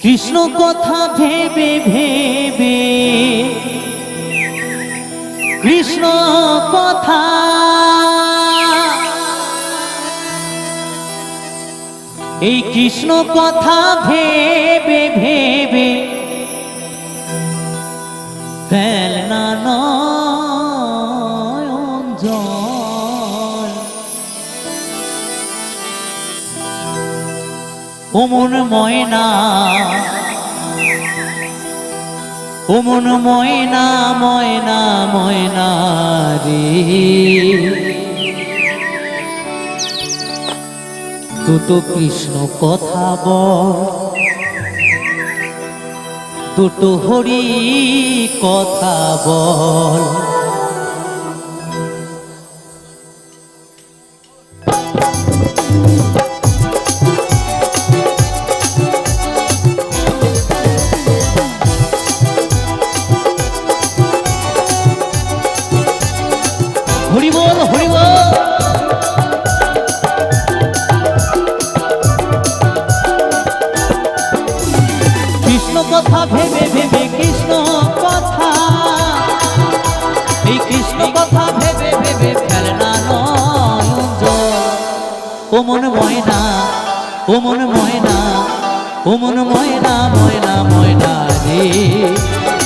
কৃষ্ণ কথা ভেবে ভেবে কৃষ্ণ কথা এই কৃষ্ণ কথা ভেবে ভেবে ফেল ও মন ময়না। ও মন ময়না ময়না ময়না রে। তু তো কৃষ্ণ কথা বল। দুটো হরি কথা বল। হরি বল হরি কৃষ্ণ কথা ভেবে ভেবে কৃষ্ণ কথা। এই কৃষ্ণ কথা ভেবে ভেবে ফেলনা। ও ময়না ও ময়না ও ময়না ময়না ময়না রে।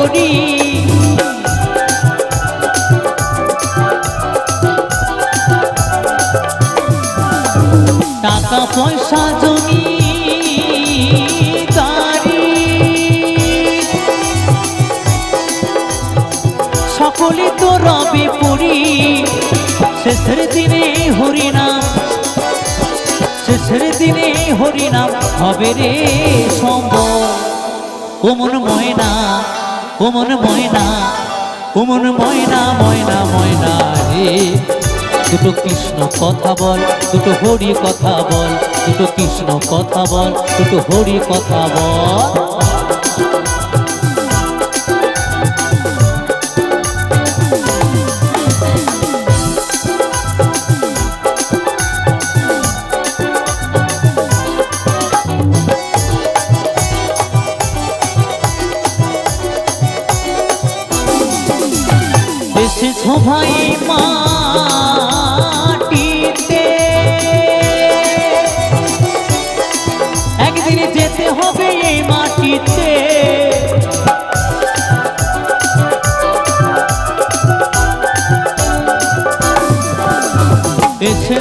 বেপরি টাকা পয়সা জমি সকলে তো রবে পড়ি, শেষের দিনে হরিনাম। শেষের দিনে হরিনাম হবে রে সম্ভব ও মন ময়না ও ময়না ও ময়না ময়না ময়না রে। দুটো কৃষ্ণ কথা বল, দুটো হরি কথা বল, দুটো কৃষ্ণ কথা বল, দুটো হরি কথা বল।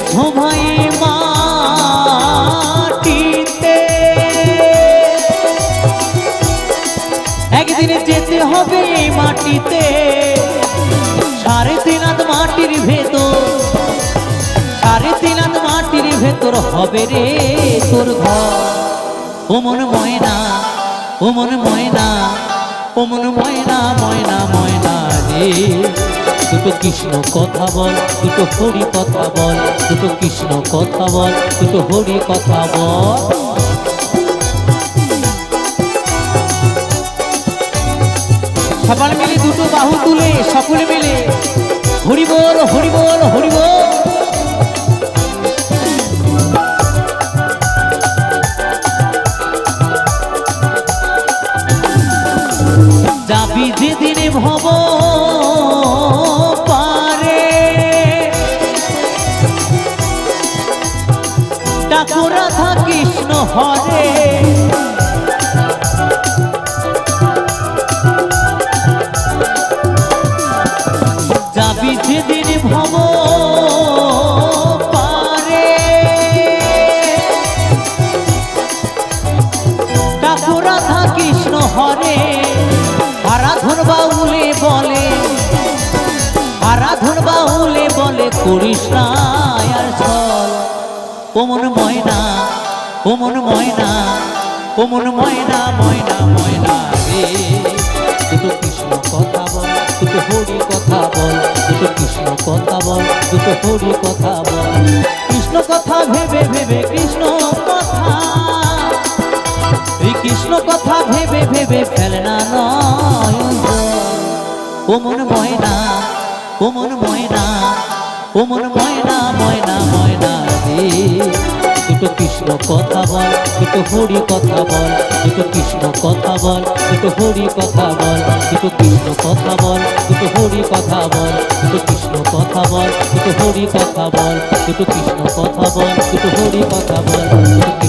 এসেছ ভাই মাটিতে। একদিন যেতে হবে মাটিতে, সাড়ে তিন মাটির ভেতর। সাড়ে তিন মাটির ভেতর হবে রে তোর ঘর। ও মন ময়না, ও মন ময়না, ও মন ময়না ময়না ময়না রে। দুটো কৃষ্ণ কথা বল, দুটো হরি কথা বল। দুটো কৃষ্ণ কথা বল দুটো হরি কথা বল। সবাই মিলে দুটো বাহু তুলে, সকলে মিলে হরি বল হরি বল হরি বল। যাবি যেদিনে ভব করিস না আর ছল ও মন ময়না, ও মন ময়না, ও মন ময়না ময়না ময়না রে। দুটো কৃষ্ণ কথা বল, দুটো হরি কথা বল, দুটো কৃষ্ণ কথা বল, দুটো হরি কথা বল। কৃষ্ণ কথা ভেবে ভেবে কৃষ্ণ কথা। কৃষ্ণ কথা ভেবে ভেবে ফেলে না নয়ন জল। ও ময়না, ও মন ময়না ময়না ময়না ময়না রে দুটো কৃষ্ণ কথা বল দুটো হরি কথা বল দুটো কৃষ্ণ কথা বল দুটো হরি কথা বল দুটো কৃষ্ণ কথা বল দুটো হরি কথা বল দুটো কৃষ্ণ কথা বল দুটো হরি কথা বল দুটো কৃষ্ণ কথা বল দুটো হরি কথা বল দুটো